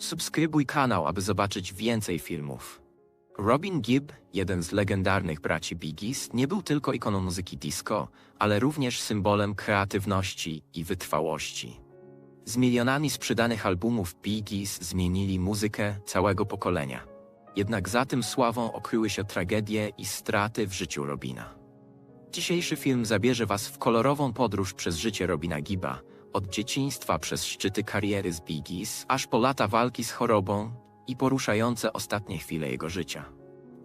Subskrybuj kanał, aby zobaczyć więcej filmów. Robin Gibb, jeden z legendarnych braci Biggies, nie był tylko ikoną muzyki disco, ale również symbolem kreatywności i wytrwałości. Z milionami sprzedanych albumów Biggies zmienili muzykę całego pokolenia. Jednak za tym sławą okryły się tragedie i straty w życiu Robina. Dzisiejszy film zabierze Was w kolorową podróż przez życie Robina Gibba, od dzieciństwa przez szczyty kariery z Biggies, aż po lata walki z chorobą i poruszające ostatnie chwile jego życia.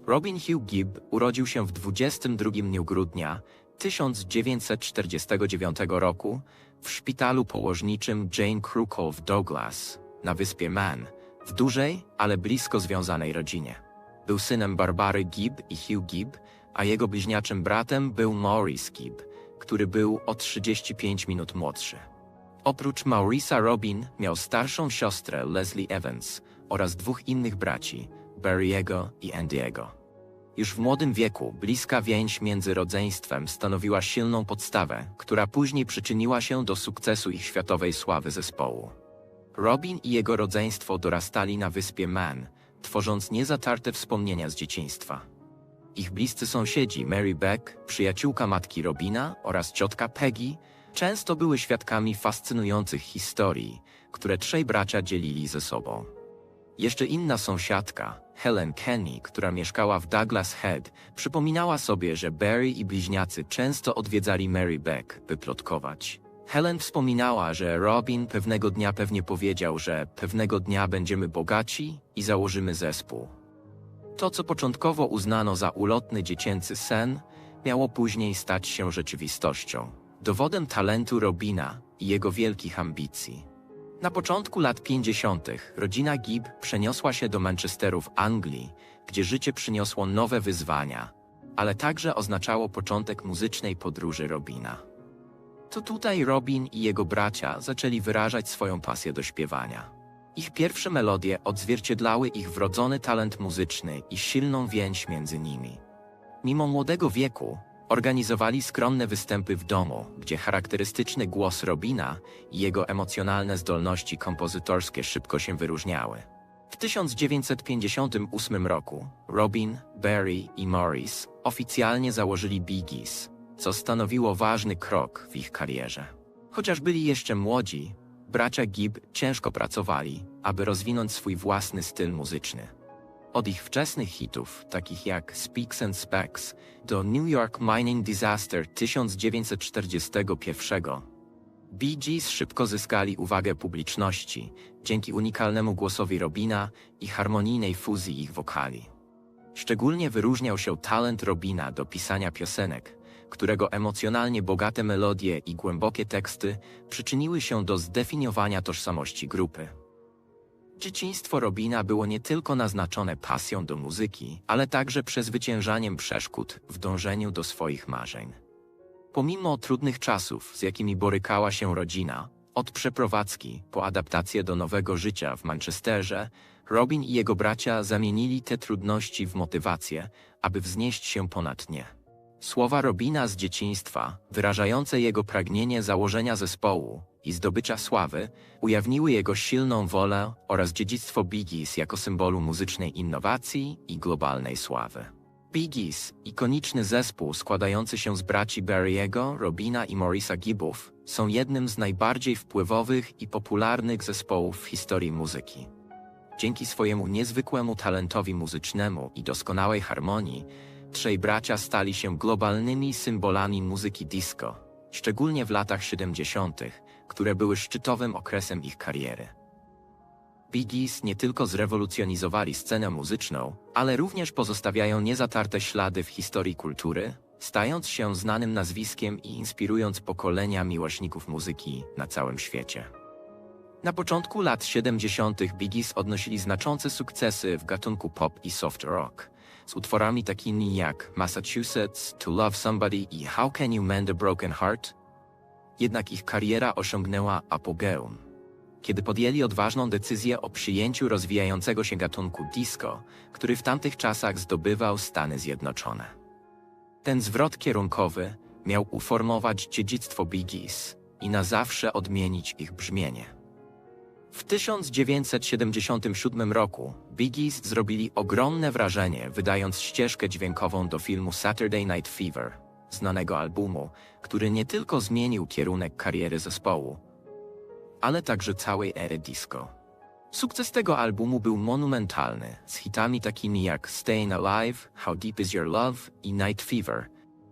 Robin Hugh Gibb urodził się w 22 dniu grudnia 1949 roku w szpitalu położniczym Jane Krukow w Douglas na wyspie Man, w dużej, ale blisko związanej rodzinie. Był synem Barbary Gibb i Hugh Gibb, a jego bliźniaczym bratem był Maurice Gibb, który był o 35 minut młodszy. Oprócz Maurisa Robin miał starszą siostrę Leslie Evans oraz dwóch innych braci, Barry'ego i Andy'ego. Już w młodym wieku bliska więź między rodzeństwem stanowiła silną podstawę, która później przyczyniła się do sukcesu ich światowej sławy zespołu. Robin i jego rodzeństwo dorastali na wyspie Man, tworząc niezatarte wspomnienia z dzieciństwa. Ich bliscy sąsiedzi Mary Beck, przyjaciółka matki Robina oraz ciotka Peggy często były świadkami fascynujących historii, które trzej bracia dzielili ze sobą. Jeszcze inna sąsiadka, Helen Kenny, która mieszkała w Douglas Head, przypominała sobie, że Barry i bliźniacy często odwiedzali Mary Beck, by plotkować. Helen wspominała, że Robin pewnego dnia pewnie powiedział, że pewnego dnia będziemy bogaci i założymy zespół. To, co początkowo uznano za ulotny dziecięcy sen, miało później stać się rzeczywistością. Dowodem talentu Robina i jego wielkich ambicji. Na początku lat 50. rodzina Gibb przeniosła się do Manchesteru w Anglii, gdzie życie przyniosło nowe wyzwania, ale także oznaczało początek muzycznej podróży Robina. To tutaj Robin i jego bracia zaczęli wyrażać swoją pasję do śpiewania. Ich pierwsze melodie odzwierciedlały ich wrodzony talent muzyczny i silną więź między nimi. Mimo młodego wieku, organizowali skromne występy w domu, gdzie charakterystyczny głos Robina i jego emocjonalne zdolności kompozytorskie szybko się wyróżniały. W 1958 roku Robin, Barry i Morris oficjalnie założyli Biggies, co stanowiło ważny krok w ich karierze. Chociaż byli jeszcze młodzi, bracia Gibb ciężko pracowali, aby rozwinąć swój własny styl muzyczny. Od ich wczesnych hitów, takich jak Speaks and Specs, do New York Mining Disaster 1941, Bee Gees szybko zyskali uwagę publiczności dzięki unikalnemu głosowi Robina i harmonijnej fuzji ich wokali. Szczególnie wyróżniał się talent Robina do pisania piosenek, którego emocjonalnie bogate melodie i głębokie teksty przyczyniły się do zdefiniowania tożsamości grupy. Dzieciństwo Robina było nie tylko naznaczone pasją do muzyki, ale także przezwyciężaniem przeszkód w dążeniu do swoich marzeń. Pomimo trudnych czasów, z jakimi borykała się rodzina, od przeprowadzki po adaptację do nowego życia w Manchesterze, Robin i jego bracia zamienili te trudności w motywację, aby wznieść się ponad nie. Słowa Robina z dzieciństwa, wyrażające jego pragnienie założenia zespołu i zdobycia sławy, ujawniły jego silną wolę oraz dziedzictwo Biggies jako symbolu muzycznej innowacji i globalnej sławy. Biggies, ikoniczny zespół składający się z braci Barry'ego, Robina i Morisa Gibbów, są jednym z najbardziej wpływowych i popularnych zespołów w historii muzyki. Dzięki swojemu niezwykłemu talentowi muzycznemu i doskonałej harmonii, trzej bracia stali się globalnymi symbolami muzyki disco, szczególnie w latach 70., które były szczytowym okresem ich kariery. Biggies nie tylko zrewolucjonizowali scenę muzyczną, ale również pozostawiają niezatarte ślady w historii kultury, stając się znanym nazwiskiem i inspirując pokolenia miłośników muzyki na całym świecie. Na początku lat 70. Biggies odnosili znaczące sukcesy w gatunku pop i soft rock, z utworami takimi jak Massachusetts, To Love Somebody i How Can You Mend a Broken Heart? Jednak ich kariera osiągnęła apogeum, kiedy podjęli odważną decyzję o przyjęciu rozwijającego się gatunku disco, który w tamtych czasach zdobywał Stany Zjednoczone. Ten zwrot kierunkowy miał uformować dziedzictwo Bee Gees i na zawsze odmienić ich brzmienie. W 1977 roku Biggies zrobili ogromne wrażenie, wydając ścieżkę dźwiękową do filmu Saturday Night Fever, znanego albumu, który nie tylko zmienił kierunek kariery zespołu, ale także całej ery disco. Sukces tego albumu był monumentalny, z hitami takimi jak Staying Alive, How Deep Is Your Love i Night Fever,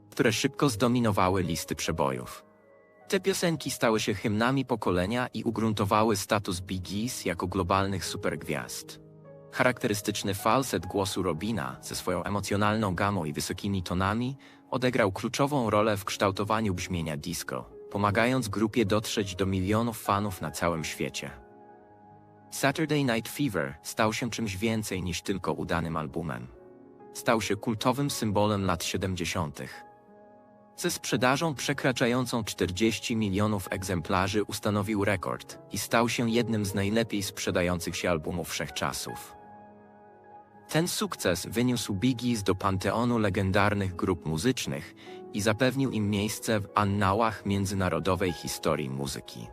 które szybko zdominowały listy przebojów. Te piosenki stały się hymnami pokolenia i ugruntowały status Bee Gees jako globalnych supergwiazd. Charakterystyczny falset głosu Robina ze swoją emocjonalną gamą i wysokimi tonami odegrał kluczową rolę w kształtowaniu brzmienia disco, pomagając grupie dotrzeć do milionów fanów na całym świecie. Saturday Night Fever stał się czymś więcej niż tylko udanym albumem. Stał się kultowym symbolem lat 70. Ze sprzedażą przekraczającą 40 milionów egzemplarzy ustanowił rekord i stał się jednym z najlepiej sprzedających się albumów wszechczasów. Ten sukces wyniósł Biggies do panteonu legendarnych grup muzycznych i zapewnił im miejsce w annałach międzynarodowej historii muzyki.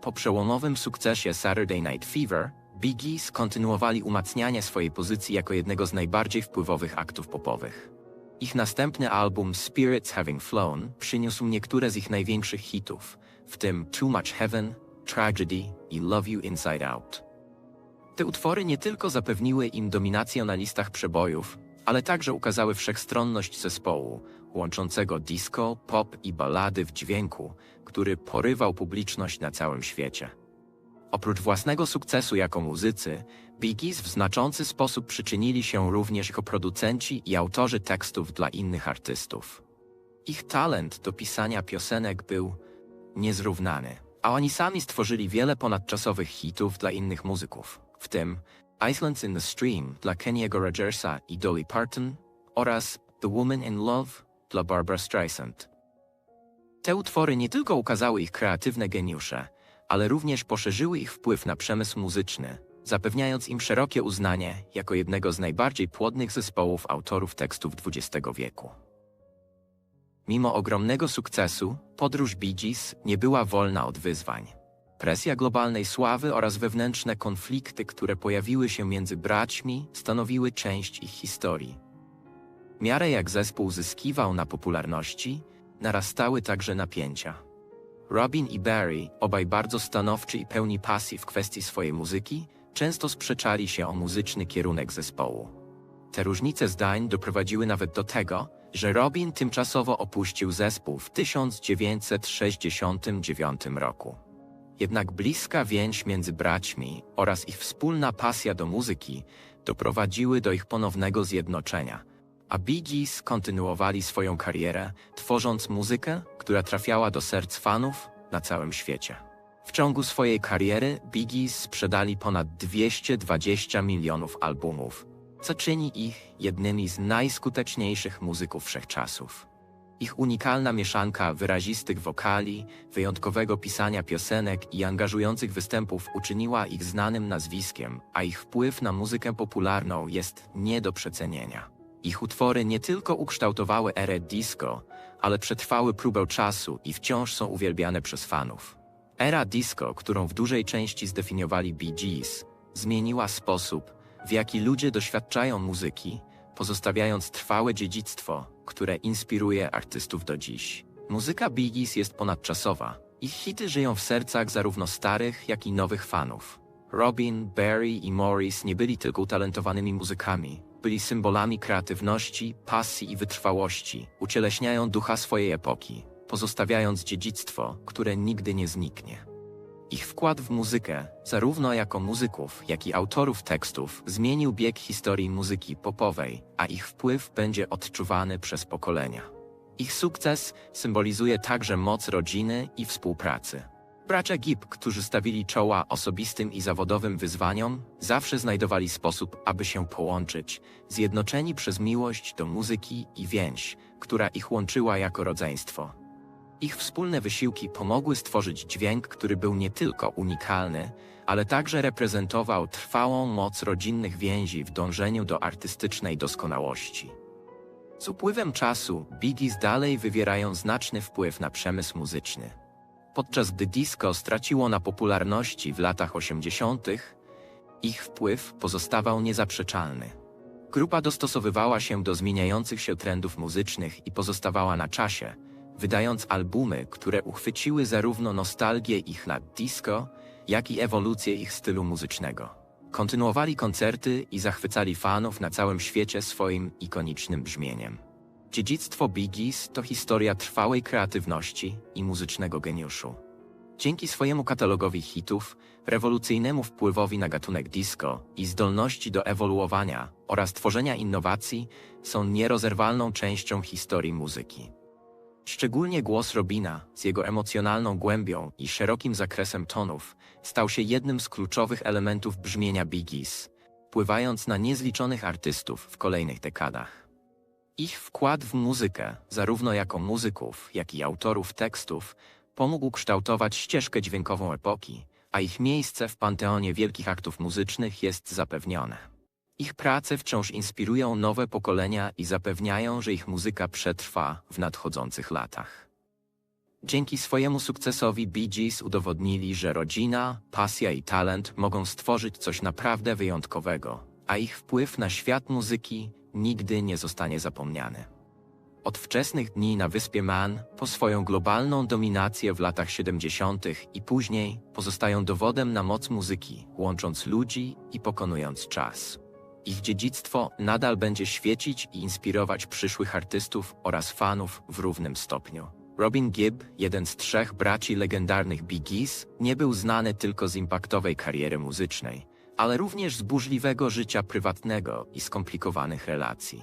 Po przełomowym sukcesie Saturday Night Fever, Biggies kontynuowali umacnianie swojej pozycji jako jednego z najbardziej wpływowych aktów popowych. Ich następny album Spirits Having Flown przyniósł niektóre z ich największych hitów, w tym Too Much Heaven, Tragedy i Love You Inside Out. Te utwory nie tylko zapewniły im dominację na listach przebojów, ale także ukazały wszechstronność zespołu, łączącego disco, pop i ballady w dźwięku, który porywał publiczność na całym świecie. Oprócz własnego sukcesu jako muzycy, Biggies w znaczący sposób przyczynili się również jako producenci i autorzy tekstów dla innych artystów. Ich talent do pisania piosenek był niezrównany, a oni sami stworzyli wiele ponadczasowych hitów dla innych muzyków, w tym Islands in the Stream dla Kenny'ego Rogersa i Dolly Parton oraz The Woman in Love dla Barbara Streisand. Te utwory nie tylko ukazały ich kreatywne geniusze, ale również poszerzyły ich wpływ na przemysł muzyczny, zapewniając im szerokie uznanie jako jednego z najbardziej płodnych zespołów autorów tekstów XX wieku. Mimo ogromnego sukcesu, podróż Bee Gees nie była wolna od wyzwań. Presja globalnej sławy oraz wewnętrzne konflikty, które pojawiły się między braćmi, stanowiły część ich historii. W miarę jak zespół zyskiwał na popularności, narastały także napięcia. Robin i Barry, obaj bardzo stanowczy i pełni pasji w kwestii swojej muzyki, często sprzeczali się o muzyczny kierunek zespołu. Te różnice zdań doprowadziły nawet do tego, że Robin tymczasowo opuścił zespół w 1969 roku. Jednak bliska więź między braćmi oraz ich wspólna pasja do muzyki doprowadziły do ich ponownego zjednoczenia, a Bee Gees kontynuowali swoją karierę, tworząc muzykę, która trafiała do serc fanów na całym świecie. W ciągu swojej kariery Bee Gees sprzedali ponad 220 milionów albumów, co czyni ich jednymi z najskuteczniejszych muzyków wszechczasów. Ich unikalna mieszanka wyrazistych wokali, wyjątkowego pisania piosenek i angażujących występów uczyniła ich znanym nazwiskiem, a ich wpływ na muzykę popularną jest nie do przecenienia. Ich utwory nie tylko ukształtowały erę disco, ale przetrwały próbę czasu i wciąż są uwielbiane przez fanów. Era disco, którą w dużej części zdefiniowali Bee Gees, zmieniła sposób, w jaki ludzie doświadczają muzyki, pozostawiając trwałe dziedzictwo, które inspiruje artystów do dziś. Muzyka Bee Gees jest ponadczasowa. Ich hity żyją w sercach zarówno starych, jak i nowych fanów. Robin, Barry i Morris nie byli tylko utalentowanymi muzykami, byli symbolami kreatywności, pasji i wytrwałości, ucieleśniają ducha swojej epoki, pozostawiając dziedzictwo, które nigdy nie zniknie. Ich wkład w muzykę, zarówno jako muzyków, jak i autorów tekstów, zmienił bieg historii muzyki popowej, a ich wpływ będzie odczuwany przez pokolenia. Ich sukces symbolizuje także moc rodziny i współpracy. Bracia Gibb, którzy stawili czoła osobistym i zawodowym wyzwaniom, zawsze znajdowali sposób, aby się połączyć, zjednoczeni przez miłość do muzyki i więź, która ich łączyła jako rodzeństwo. Ich wspólne wysiłki pomogły stworzyć dźwięk, który był nie tylko unikalny, ale także reprezentował trwałą moc rodzinnych więzi w dążeniu do artystycznej doskonałości. Z upływem czasu Biggies dalej wywierają znaczny wpływ na przemysł muzyczny. Podczas gdy disco straciło na popularności w latach 80., ich wpływ pozostawał niezaprzeczalny. Grupa dostosowywała się do zmieniających się trendów muzycznych i pozostawała na czasie, wydając albumy, które uchwyciły zarówno nostalgię ich lat disco, jak i ewolucję ich stylu muzycznego. Kontynuowali koncerty i zachwycali fanów na całym świecie swoim ikonicznym brzmieniem. Dziedzictwo Bee Gees to historia trwałej kreatywności i muzycznego geniuszu. Dzięki swojemu katalogowi hitów, rewolucyjnemu wpływowi na gatunek disco i zdolności do ewoluowania oraz tworzenia innowacji są nierozerwalną częścią historii muzyki. Szczególnie głos Robina z jego emocjonalną głębią i szerokim zakresem tonów stał się jednym z kluczowych elementów brzmienia Bee Gees, wpływając na niezliczonych artystów w kolejnych dekadach. Ich wkład w muzykę, zarówno jako muzyków, jak i autorów tekstów, pomógł kształtować ścieżkę dźwiękową epoki, a ich miejsce w panteonie wielkich aktów muzycznych jest zapewnione. Ich prace wciąż inspirują nowe pokolenia i zapewniają, że ich muzyka przetrwa w nadchodzących latach. Dzięki swojemu sukcesowi Bee Gees udowodnili, że rodzina, pasja i talent mogą stworzyć coś naprawdę wyjątkowego, a ich wpływ na świat muzyki nigdy nie zostanie zapomniany. Od wczesnych dni na wyspie Man, po swoją globalną dominację w latach 70. i później, pozostają dowodem na moc muzyki, łącząc ludzi i pokonując czas. Ich dziedzictwo nadal będzie świecić i inspirować przyszłych artystów oraz fanów w równym stopniu. Robin Gibb, jeden z trzech braci legendarnych Bee Gees, nie był znany tylko z impaktowej kariery muzycznej, ale również z burzliwego życia prywatnego i skomplikowanych relacji.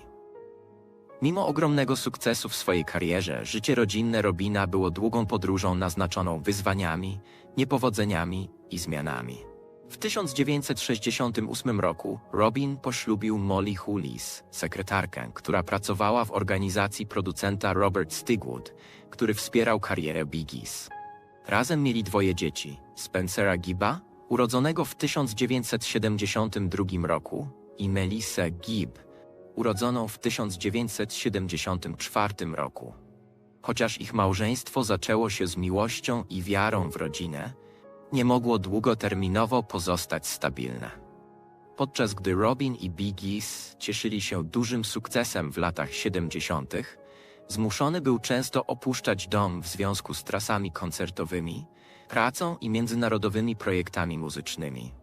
Mimo ogromnego sukcesu w swojej karierze, życie rodzinne Robina było długą podróżą naznaczoną wyzwaniami, niepowodzeniami i zmianami. W 1968 roku Robin poślubił Molly Hulis, sekretarkę, która pracowała w organizacji producenta Robert Stigwood, który wspierał karierę Bee Gees. Razem mieli dwoje dzieci, Spencera Gibba, urodzonego w 1972 roku, i Melissa Gibb, urodzoną w 1974 roku. Chociaż ich małżeństwo zaczęło się z miłością i wiarą w rodzinę, nie mogło długoterminowo pozostać stabilne. Podczas gdy Robin i Gees cieszyli się dużym sukcesem w latach 70., zmuszony był często opuszczać dom w związku z trasami koncertowymi, pracą i międzynarodowymi projektami muzycznymi.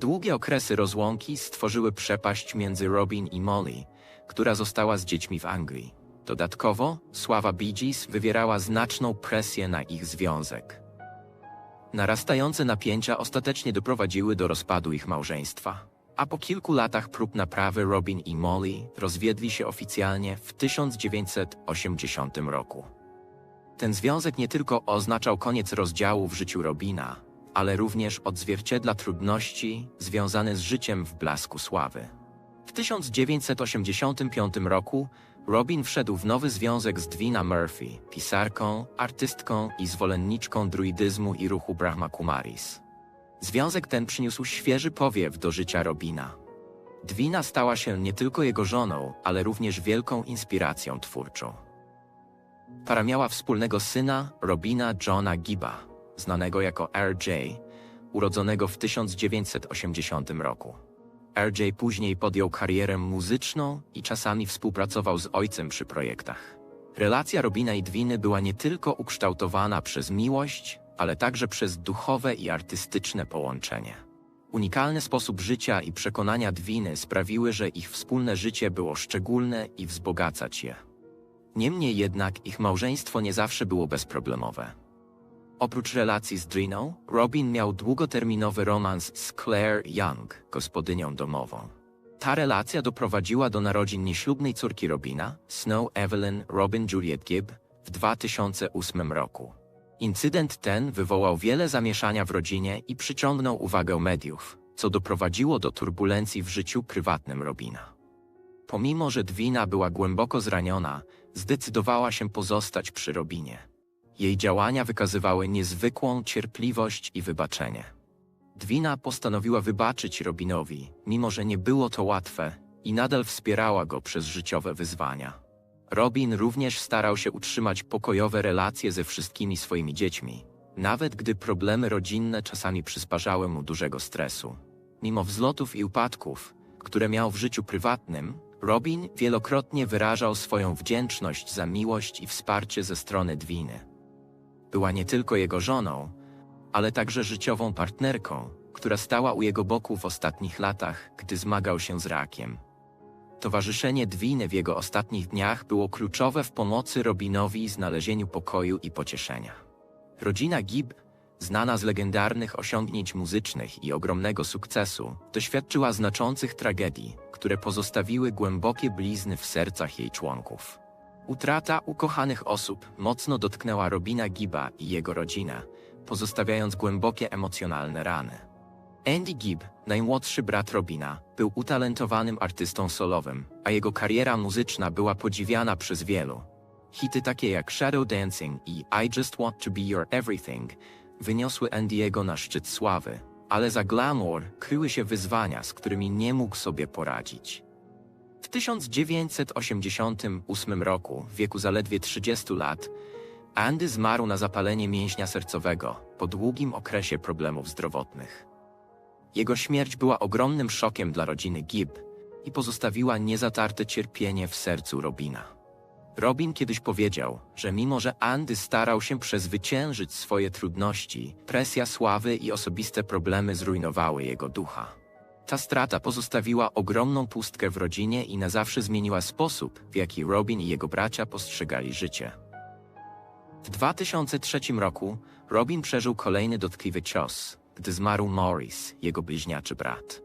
Długie okresy rozłąki stworzyły przepaść między Robin i Molly, która została z dziećmi w Anglii. Dodatkowo, sława Bee Gees wywierała znaczną presję na ich związek. Narastające napięcia ostatecznie doprowadziły do rozpadu ich małżeństwa. A po kilku latach prób naprawy Robin i Molly rozwiedli się oficjalnie w 1980 roku. Ten związek nie tylko oznaczał koniec rozdziału w życiu Robina, ale również odzwierciedla trudności związane z życiem w blasku sławy. W 1985 roku Robin wszedł w nowy związek z Dwina Murphy, pisarką, artystką i zwolenniczką druidyzmu i ruchu Brahma Kumaris. Związek ten przyniósł świeży powiew do życia Robina. Dwina stała się nie tylko jego żoną, ale również wielką inspiracją twórczą. Para miała wspólnego syna, Robina Johna Gibba, znanego jako RJ, urodzonego w 1980 roku. RJ później podjął karierę muzyczną i czasami współpracował z ojcem przy projektach. Relacja Robina i Dwiny była nie tylko ukształtowana przez miłość, ale także przez duchowe i artystyczne połączenie. Unikalny sposób życia i przekonania Dwiny sprawiły, że ich wspólne życie było szczególne i wzbogacać je. Niemniej jednak ich małżeństwo nie zawsze było bezproblemowe. Oprócz relacji z Driną, Robin miał długoterminowy romans z Claire Young, gospodynią domową. Ta relacja doprowadziła do narodzin nieślubnej córki Robina, Snow Evelyn Robin Juliet Gibb, w 2008 roku. Incydent ten wywołał wiele zamieszania w rodzinie i przyciągnął uwagę mediów, co doprowadziło do turbulencji w życiu prywatnym Robina. Pomimo, że Dwina była głęboko zraniona, zdecydowała się pozostać przy Robinie. Jej działania wykazywały niezwykłą cierpliwość i wybaczenie. Dwina postanowiła wybaczyć Robinowi, mimo że nie było to łatwe, i nadal wspierała go przez życiowe wyzwania. Robin również starał się utrzymać pokojowe relacje ze wszystkimi swoimi dziećmi, nawet gdy problemy rodzinne czasami przysparzały mu dużego stresu. Mimo wzlotów i upadków, które miał w życiu prywatnym, Robin wielokrotnie wyrażał swoją wdzięczność za miłość i wsparcie ze strony Dwiny. Była nie tylko jego żoną, ale także życiową partnerką, która stała u jego boku w ostatnich latach, gdy zmagał się z rakiem. Towarzyszenie Dwiny w jego ostatnich dniach było kluczowe w pomocy Robinowi znalezieniu pokoju i pocieszenia. Rodzina Gibb, znana z legendarnych osiągnięć muzycznych i ogromnego sukcesu, doświadczyła znaczących tragedii, które pozostawiły głębokie blizny w sercach jej członków. Utrata ukochanych osób mocno dotknęła Robina Gibba i jego rodzinę, pozostawiając głębokie emocjonalne rany. Andy Gibb, najmłodszy brat Robina, był utalentowanym artystą solowym, a jego kariera muzyczna była podziwiana przez wielu. Hity takie jak Shadow Dancing i I Just Want to Be Your Everything wyniosły Andy'ego na szczyt sławy, ale za glamour kryły się wyzwania, z którymi nie mógł sobie poradzić. W 1988 roku, w wieku zaledwie 30 lat, Andy zmarł na zapalenie mięśnia sercowego po długim okresie problemów zdrowotnych. Jego śmierć była ogromnym szokiem dla rodziny Gibb i pozostawiła niezatarte cierpienie w sercu Robina. Robin kiedyś powiedział, że mimo że Andy starał się przezwyciężyć swoje trudności, presja sławy i osobiste problemy zrujnowały jego ducha. Ta strata pozostawiła ogromną pustkę w rodzinie i na zawsze zmieniła sposób, w jaki Robin i jego bracia postrzegali życie. W 2003 roku Robin przeżył kolejny dotkliwy cios, gdy zmarł Maurice, jego bliźniaczy brat.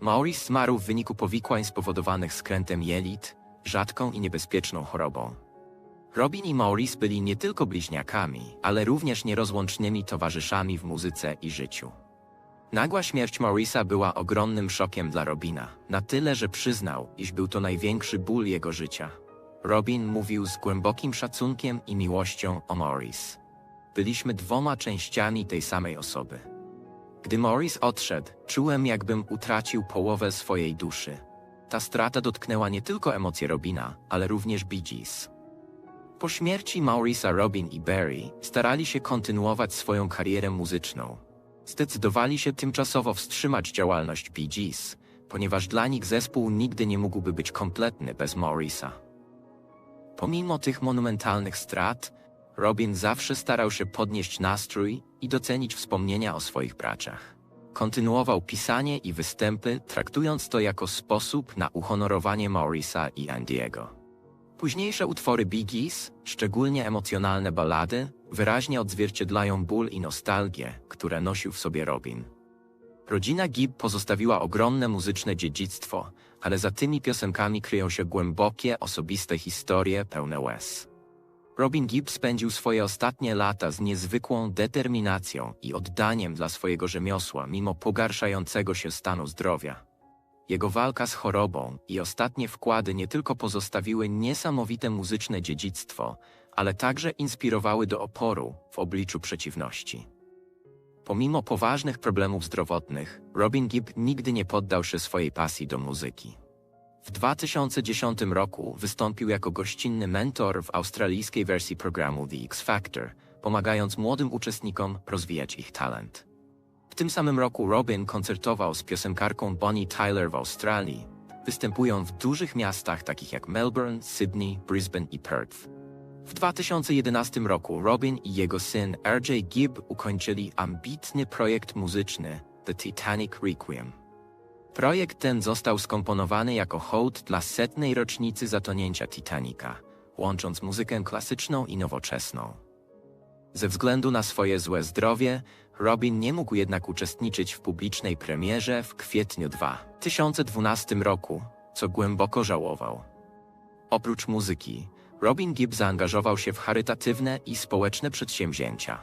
Maurice zmarł w wyniku powikłań spowodowanych skrętem jelit, rzadką i niebezpieczną chorobą. Robin i Maurice byli nie tylko bliźniakami, ale również nierozłącznymi towarzyszami w muzyce i życiu. Nagła śmierć Maurice'a była ogromnym szokiem dla Robina, na tyle, że przyznał, iż był to największy ból jego życia. Robin mówił z głębokim szacunkiem i miłością o Maurice. Byliśmy dwoma częściami tej samej osoby. Gdy Maurice odszedł, czułem, jakbym utracił połowę swojej duszy. Ta strata dotknęła nie tylko emocje Robina, ale również Bee Gees. Po śmierci Maurice'a Robin i Barry starali się kontynuować swoją karierę muzyczną. Zdecydowali się tymczasowo wstrzymać działalność Bee Gees, ponieważ dla nich zespół nigdy nie mógłby być kompletny bez Maurice'a. Pomimo tych monumentalnych strat, Robin zawsze starał się podnieść nastrój i docenić wspomnienia o swoich braciach. Kontynuował pisanie i występy, traktując to jako sposób na uhonorowanie Maurice'a i Andiego. Późniejsze utwory Bee Gees, szczególnie emocjonalne ballady, wyraźnie odzwierciedlają ból i nostalgię, które nosił w sobie Robin. Rodzina Gibb pozostawiła ogromne muzyczne dziedzictwo, ale za tymi piosenkami kryją się głębokie, osobiste historie pełne łez. Robin Gibb spędził swoje ostatnie lata z niezwykłą determinacją i oddaniem dla swojego rzemiosła mimo pogarszającego się stanu zdrowia. Jego walka z chorobą i ostatnie wkłady nie tylko pozostawiły niesamowite muzyczne dziedzictwo, ale także inspirowały do oporu w obliczu przeciwności. Pomimo poważnych problemów zdrowotnych, Robin Gibb nigdy nie poddał się swojej pasji do muzyki. W 2010 roku wystąpił jako gościnny mentor w australijskiej wersji programu The X Factor, pomagając młodym uczestnikom rozwijać ich talent. Tym samym roku Robin koncertował z piosenkarką Bonnie Tyler w Australii, występując w dużych miastach takich jak Melbourne, Sydney, Brisbane i Perth. W 2011 roku Robin i jego syn RJ Gibb ukończyli ambitny projekt muzyczny The Titanic Requiem. Projekt ten został skomponowany jako hołd dla setnej rocznicy zatonięcia Titanica, łącząc muzykę klasyczną i nowoczesną. Ze względu na swoje złe zdrowie, Robin nie mógł jednak uczestniczyć w publicznej premierze w kwietniu 2012 roku, co głęboko żałował. Oprócz muzyki, Robin Gibb zaangażował się w charytatywne i społeczne przedsięwzięcia.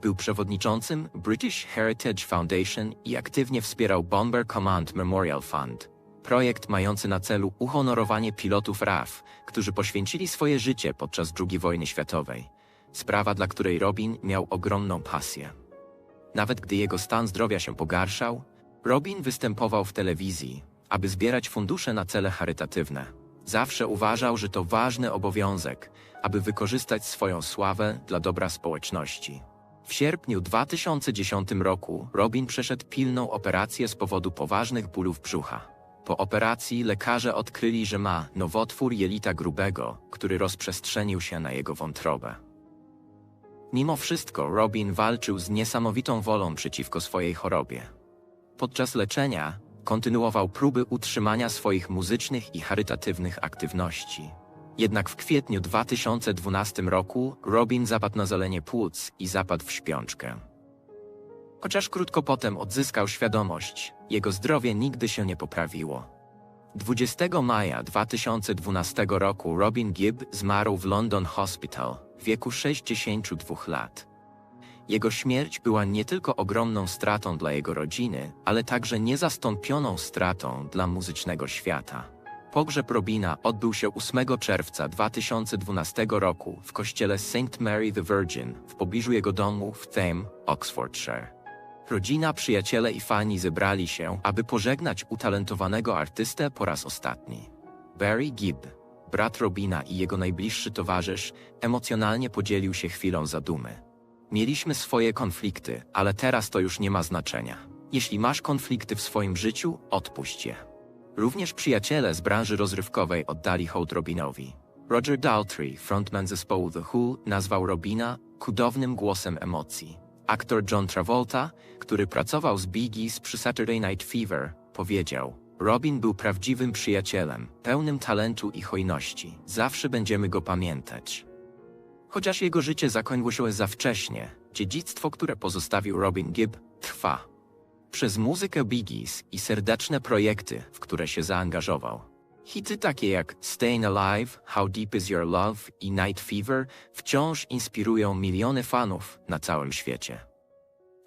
Był przewodniczącym British Heritage Foundation i aktywnie wspierał Bomber Command Memorial Fund, projekt mający na celu uhonorowanie pilotów RAF, którzy poświęcili swoje życie podczas II wojny światowej. Sprawa, dla której Robin miał ogromną pasję. Nawet gdy jego stan zdrowia się pogarszał, Robin występował w telewizji, aby zbierać fundusze na cele charytatywne. Zawsze uważał, że to ważny obowiązek, aby wykorzystać swoją sławę dla dobra społeczności. W sierpniu 2010 roku Robin przeszedł pilną operację z powodu poważnych bólów brzucha. Po operacji lekarze odkryli, że ma nowotwór jelita grubego, który rozprzestrzenił się na jego wątrobę. Mimo wszystko Robin walczył z niesamowitą wolą przeciwko swojej chorobie. Podczas leczenia kontynuował próby utrzymania swoich muzycznych i charytatywnych aktywności. Jednak w kwietniu 2012 roku Robin zapadł na zalenie płuc i zapadł w śpiączkę. Chociaż krótko potem odzyskał świadomość, jego zdrowie nigdy się nie poprawiło. 20 maja 2012 roku Robin Gibb zmarł w London Hospital w wieku 62 lat. Jego śmierć była nie tylko ogromną stratą dla jego rodziny, ale także niezastąpioną stratą dla muzycznego świata. Pogrzeb Robina odbył się 8 czerwca 2012 roku w kościele St. Mary the Virgin w pobliżu jego domu w Thame, Oxfordshire. Rodzina, przyjaciele i fani zebrali się, aby pożegnać utalentowanego artystę po raz ostatni. Barry Gibb, brat Robina i jego najbliższy towarzysz, emocjonalnie podzielił się chwilą zadumy. Mieliśmy swoje konflikty, ale teraz to już nie ma znaczenia. Jeśli masz konflikty w swoim życiu, odpuść je. Również przyjaciele z branży rozrywkowej oddali hołd Robinowi. Roger Daltrey, frontman zespołu The Who, nazwał Robina cudownym głosem emocji. Aktor John Travolta, który pracował z Gees przy Saturday Night Fever, powiedział: Robin był prawdziwym przyjacielem, pełnym talentu i hojności. Zawsze będziemy go pamiętać. Chociaż jego życie zakończyło się za wcześnie, dziedzictwo, które pozostawił Robin Gibb, trwa. Przez muzykę Bee Gees i serdeczne projekty, w które się zaangażował. Hity takie jak Staying Alive, How Deep Is Your Love i Night Fever wciąż inspirują miliony fanów na całym świecie.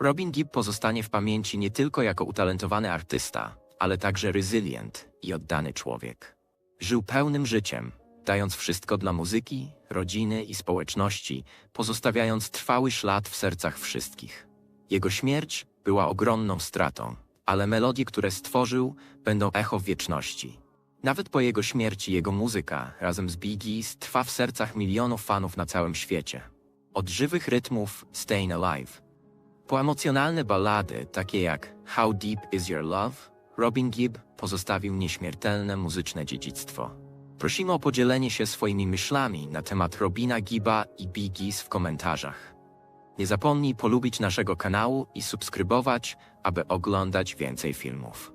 Robin Gibb pozostanie w pamięci nie tylko jako utalentowany artysta, ale także resilient i oddany człowiek. Żył pełnym życiem, dając wszystko dla muzyki, rodziny i społeczności, pozostawiając trwały ślad w sercach wszystkich. Jego śmierć była ogromną stratą, ale melodie, które stworzył, będą echo wieczności. Nawet po jego śmierci jego muzyka, razem z Gees, trwa w sercach milionów fanów na całym świecie. Od żywych rytmów Staying Alive. Po emocjonalne ballady, takie jak How Deep Is Your Love, Robin Gibb pozostawił nieśmiertelne muzyczne dziedzictwo. Prosimy o podzielenie się swoimi myślami na temat Robina Gibba i Bee Gees w komentarzach. Nie zapomnij polubić naszego kanału i subskrybować, aby oglądać więcej filmów.